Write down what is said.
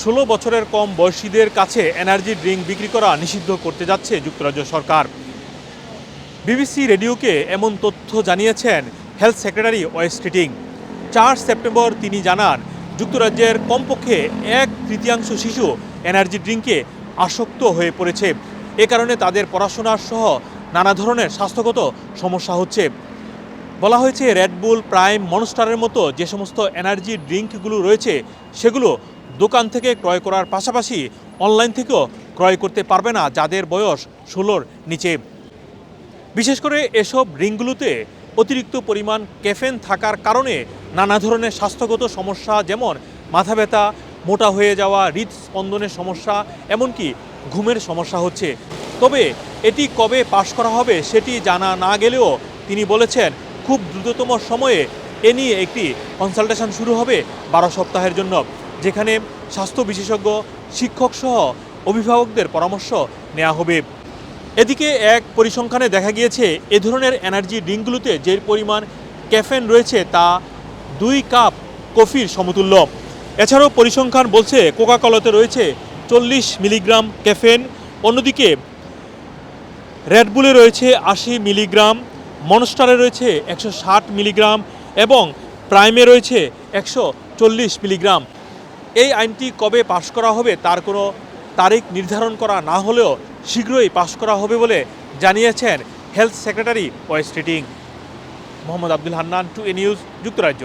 ষোলো বছরের কম বয়সীদের কাছে এনার্জি ড্রিঙ্ক বিক্রি করা নিষিদ্ধ করতে যাচ্ছে যুক্তরাজ্য সরকার। বিবিসি রেডিওকে এমন তথ্য জানিয়েছেন হেলথ সেক্রেটারি ওয়েস্ট স্ট্রিটিং। চার সেপ্টেম্বর তিনি জানান, যুক্তরাজ্যের কমপক্ষে এক তৃতীয়াংশ শিশু এনার্জি ড্রিঙ্কে আসক্ত হয়ে পড়েছে। এ কারণে তাদের পড়াশোনার সহ নানা ধরনের স্বাস্থ্যগত সমস্যা হচ্ছে। বলা হয়েছে রেডবুল প্রাইম, মনস্টারের মতো যে সমস্ত এনার্জি ড্রিঙ্কগুলো রয়েছে, সেগুলো দোকান থেকে ক্রয় করার পাশাপাশি অনলাইন থেকেও ক্রয় করতে পারবে না যাদের বয়স ষোলোর নিচে। বিশেষ করে এসব ড্রিঙ্কগুলোতে অতিরিক্ত পরিমাণ ক্যাফেন থাকার কারণে নানা ধরনের স্বাস্থ্যগত সমস্যা যেমন মাথা ব্যথা, মোটা হয়ে যাওয়া, হৃদস্পন্দনের সমস্যা, এমনকি ঘুমের সমস্যা হচ্ছে। তবে এটি কবে পাশ করা হবে সেটি জানা না গেলেও তিনি বলেছেন, খুব দ্রুততম সময়ে এ নিয়ে একটি কনসালটেশন শুরু হবে বারো সপ্তাহের জন্য। যেখানে স্বাস্থ্য বিশেষজ্ঞ, শিক্ষক সহ অভিভাবকদের পরামর্শ নেওয়া হবে। এদিকে এক পরিসংখ্যানে দেখা গিয়েছে, এ ধরনের এনার্জি ড্রিঙ্কগুলোতে যে পরিমাণ ক্যাফেন রয়েছে তা দুই কাপ কফির সমতুল্য। এছাড়াও পরিসংখ্যান বলছে কোকা কলাতে রয়েছে চল্লিশ মিলিগ্রাম ক্যাফেন অন্যদিকে রেডবুলে রয়েছে আশি মিলিগ্রাম, মনস্টারে রয়েছে একশো ষাট মিলিগ্রাম এবং প্রাইমে রয়েছে একশো চল্লিশ মিলিগ্রাম। এই আইনটি কবে পাশ করা হবে তার কোনো তারিখ নির্ধারণ করা না হলেও শীঘ্রই পাশ করা হবে বলে জানিয়েছেন health secretary Wes Streeting Mohammad Abdul Hannan, two A news, যুক্তরাজ্য।